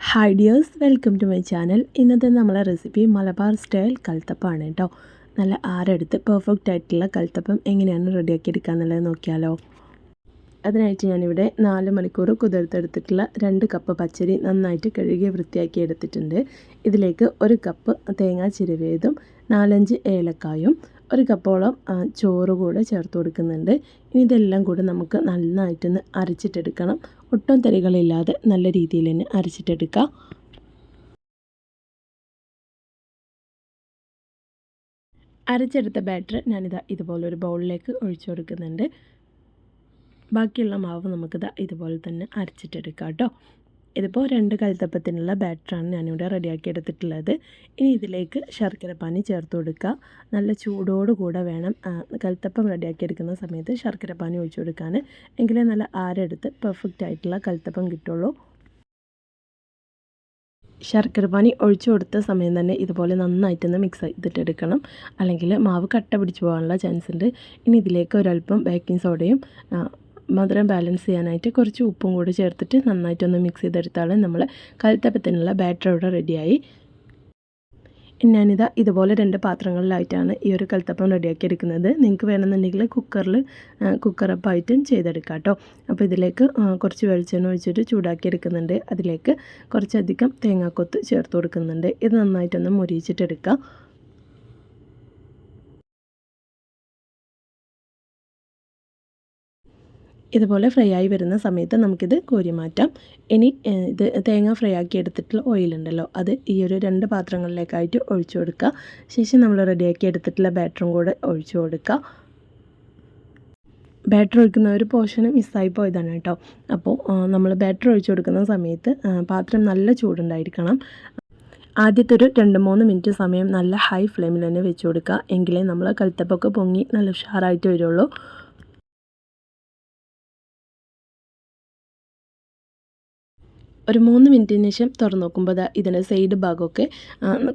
Hi dears welcome to my channel ഇന്നത്തെ നമ്മളെ recipe Malabar style കൽത്തപ്പാണ് കേട്ടോ നല്ല ആരെടുത്ത് പെർഫെക്റ്റ് ആയിട്ടുള്ള കൽത്തപ്പം എങ്ങനെയാണ് റെഡിയാക്കി എടുക്കുക എന്നുള്ളത് നോക്കിയാലോ. അതിനായിട്ട് ഞാനിവിടെ നാല് മണിക്കൂർ കുതിർത്തെടുത്തിട്ടുള്ള രണ്ട് കപ്പ് പച്ചരി നന്നായിട്ട് കഴുകി വൃത്തിയാക്കി എടുത്തിട്ടുണ്ട് ഇതിലേക്ക് ഒരു കപ്പ് തേങ്ങാ ചിരവേതും നാലഞ്ച് ഏലക്കായും ഒരു കപ്പോളം ചോറ് കൂടെ ചേർത്ത് കൊടുക്കുന്നുണ്ട്. ഇനി ഇതെല്ലാം കൂടെ നമുക്ക് നന്നായിട്ടൊന്ന് അരച്ചിട്ടെടുക്കണം. ഒട്ടും തരികളില്ലാതെ നല്ല രീതിയിൽ തന്നെ അരച്ചിട്ടെടുക്കുക അരച്ചെടുത്ത ബാറ്റർ ഞാനിതാ ഇതുപോലെ ഒരു ബൗളിലേക്ക് ഒഴിച്ചു കൊടുക്കുന്നുണ്ട്. ബാക്കിയുള്ള മാവ് നമുക്കിതാ ഇതുപോലെ തന്നെ അരച്ചിട്ടെടുക്കാം കേട്ടോ ഇതിപ്പോൾ രണ്ട് കൽത്തപ്പത്തിനുള്ള ബാറ്ററാണ് ഞാനിവിടെ റെഡിയാക്കി എടുത്തിട്ടുള്ളത് ഇനി ഇതിലേക്ക് ശർക്കര പാനി ചേർത്ത് കൊടുക്കുക. നല്ല ചൂടോടുകൂടെ വേണം കൽത്തപ്പം റെഡിയാക്കി എടുക്കുന്ന സമയത്ത് ശർക്കര പാനി ഒഴിച്ചു കൊടുക്കാൻ എങ്കിലേ നല്ല ആരെടുത്ത് പെർഫെക്റ്റ് ആയിട്ടുള്ള കൽത്തപ്പം കിട്ടുള്ളൂ. ശർക്കര പാനി ഒഴിച്ചു കൊടുത്ത സമയം തന്നെ ഇതുപോലെ നന്നായിട്ടൊന്ന് മിക്സ് ചെയ്തിട്ട് എടുക്കണം അല്ലെങ്കിൽ മാവ് കട്ട പിടിച്ചു പോകാനുള്ള ചാൻസ് ഉണ്ട്. ഇനി ഇതിലേക്ക് ഒരല്പം ബേക്കിംഗ് സോഡയും മധുരം ബാലൻസ് ചെയ്യാനായിട്ട് കുറച്ച് ഉപ്പും കൂടി ചേർത്തിട്ട് നന്നായിട്ടൊന്ന് മിക്സ് ചെയ്തെടുത്താൽ നമ്മൾ കൽത്തപ്പത്തിനുള്ള ബാറ്റർ ഇവിടെ റെഡിയായി ഞാനിതാ ഇതുപോലെ രണ്ട് പാത്രങ്ങളിലായിട്ടാണ് ഈ ഒരു കൽത്തപ്പം റെഡിയാക്കി എടുക്കുന്നത്. നിങ്ങൾക്ക് വേണമെന്നുണ്ടെങ്കിൽ കുക്കറിൽ കുക്കറപ്പായിട്ടും ചെയ്തെടുക്കാം കേട്ടോ അപ്പോൾ ഇതിലേക്ക് കുറച്ച് വെളിച്ചെണ്ണ ഒഴിച്ചിട്ട് ചൂടാക്കി എടുക്കുന്നുണ്ട്. അതിലേക്ക് കുറച്ചധികം തേങ്ങാക്കൊത്ത് ചേർത്ത് കൊടുക്കുന്നുണ്ട്. ഇത് നന്നായിട്ടൊന്ന് മുരിയിച്ചിട്ടെടുക്കാം. ഇതുപോലെ ഫ്രൈ ആയി വരുന്ന സമയത്ത് നമുക്കിത് കോരി മാറ്റാം. ഇനി ഇത് തേങ്ങ ഫ്രൈ ആക്കി എടുത്തിട്ടുള്ള ഓയിലുണ്ടല്ലോ അത് ഈ ഒരു രണ്ട് പാത്രങ്ങളിലേക്കായിട്ട് ഒഴിച്ചു കൊടുക്കുക. ശേഷം നമ്മൾ റെഡിയാക്കി എടുത്തിട്ടുള്ള ബാറ്ററും കൂടെ ഒഴിച്ചു കൊടുക്കുക. ബാറ്റർ ഒഴിക്കുന്ന ഒരു പോർഷൻ മിസ്സായി പോയതാണ് കേട്ടോ. അപ്പോൾ നമ്മൾ ബാറ്റർ ഒഴിച്ചു കൊടുക്കുന്ന സമയത്ത് പാത്രം നല്ല ചൂടുണ്ടായിരിക്കണം. ആദ്യത്തെ ഒരു രണ്ട് മൂന്ന് മിനിറ്റ് സമയം നല്ല ഹൈ ഫ്ലെയിമിൽ തന്നെ വെച്ച് കൊടുക്കുക. എങ്കിലേ നമ്മൾ കൽത്തപ്പൊക്കെ പൊങ്ങി നല്ല ഉഷാറായിട്ട് വരുള്ളൂ. ഒരു മൂന്ന് മിനിറ്റിന് ശേഷം തുറന്നു നോക്കുമ്പോൾ ഇതിന്റെ സൈഡ് ഭാഗമൊക്കെ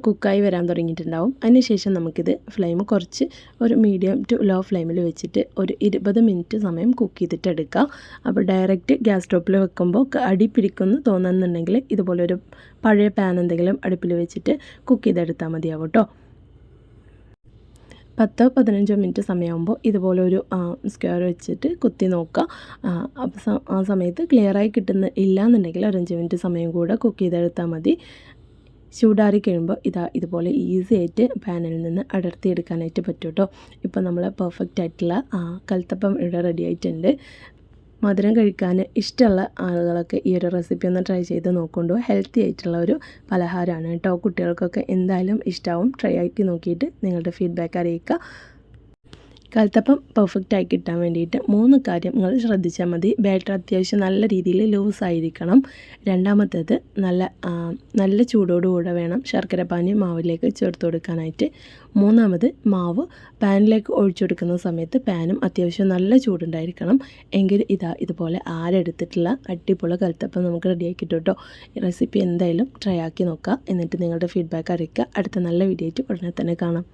കുക്കായി വരാൻ തുടങ്ങിയിട്ടുണ്ടാവും. അതിനുശേഷം നമുക്കിത് ഫ്ലെയിം കുറച്ച് ഒരു മീഡിയം ടു ലോ ഫ്ലെയിമിൽ വെച്ചിട്ട് ഒരു ഇരുപത് മിനിറ്റ് സമയം കുക്ക് ചെയ്തിട്ട് എടുക്കുക അപ്പോൾ ഡയറക്റ്റ് ഗ്യാസ് സ്റ്റോപ്പിൽ വെക്കുമ്പോൾ അടി പിടിക്കുമെന്ന് തോന്നുന്നുണ്ടെങ്കിൽ ഇതുപോലെ ഒരു പഴയ പാൻ എന്തെങ്കിലും അടുപ്പിൽ വെച്ചിട്ട് കുക്ക് ചെയ്തെടുത്താൽ മതിയാവും കേട്ടോ പത്തോ പതിനഞ്ചോ മിനിറ്റ് സമയമാകുമ്പോൾ ഇതുപോലെ ഒരു സ്ക്വയർ വെച്ചിട്ട് കുത്തി നോക്കുക. ആ സമയത്ത് ക്ലിയറായി കിട്ടുന്ന ഇല്ല എന്നുണ്ടെങ്കിൽ ഒരു അഞ്ച് മിനിറ്റ് സമയം കൂടെ കുക്ക് ചെയ്തെടുത്താൽ മതി. ചൂടാറി കഴിയുമ്പോൾ ഇതാ ഇതുപോലെ ഈസി ആയിട്ട് പാനിൽ നിന്ന് അടർത്തിയെടുക്കാനായിട്ട് പറ്റും കേട്ടോ ഇപ്പോൾ നമ്മൾ പെർഫെക്റ്റ് ആയിട്ടുള്ള കൽത്തപ്പം ഇവിടെ റെഡി ആയിട്ടുണ്ട്. മധുരം കഴിക്കാൻ ഇഷ്ടമുള്ള ആളുകളൊക്കെ ഈ ഒരു റെസിപ്പി ഒന്ന് ട്രൈ ചെയ്ത് നോക്കൊണ്ടു. ഹെൽത്തി ആയിട്ടുള്ള ഒരു പലഹാരമാണ് കേട്ടോ. കുട്ടികൾക്കൊക്കെ എന്തായാലും ഇഷ്ടമാവും ട്രൈ ആക്കി നോക്കിയിട്ട് നിങ്ങളുടെ ഫീഡ്ബാക്ക് അറിയിക്കുക. കൽത്തപ്പം പെർഫെക്റ്റ് ആയി കിട്ടാൻ വേണ്ടിയിട്ട് മൂന്ന് കാര്യം നിങ്ങൾ ശ്രദ്ധിച്ചാൽ മതി. ബാറ്റർ അത്യാവശ്യം നല്ല രീതിയിൽ ലൂസ് ആയിരിക്കണം. രണ്ടാമത്തേത് നല്ല നല്ല ചൂടോടുകൂടെ വേണം ശർക്കര പാനി മാവിലേക്ക് ചേർത്ത് കൊടുക്കാനായിട്ട്. മൂന്നാമത് മാവ് പാനിലേക്ക് ഒഴിച്ചു കൊടുക്കുന്ന സമയത്ത് പാനും അത്യാവശ്യം നല്ല ചൂടുണ്ടായിരിക്കണം. എങ്കിൽ ഇതാ ഇതുപോലെ ആരെടുത്തിട്ടുള്ള അടിപൊളി കൽത്തപ്പം നമുക്ക് റെഡിയാക്കി കേട്ടോ റെസിപ്പി എന്തായാലും ട്രൈ ആക്കി നോക്കുക എന്നിട്ട് നിങ്ങളുടെ ഫീഡ്ബാക്ക് അറിയിക്കുക. അടുത്ത നല്ല വീഡിയോ ആയിട്ട് ഉടനെ തന്നെ കാണാം.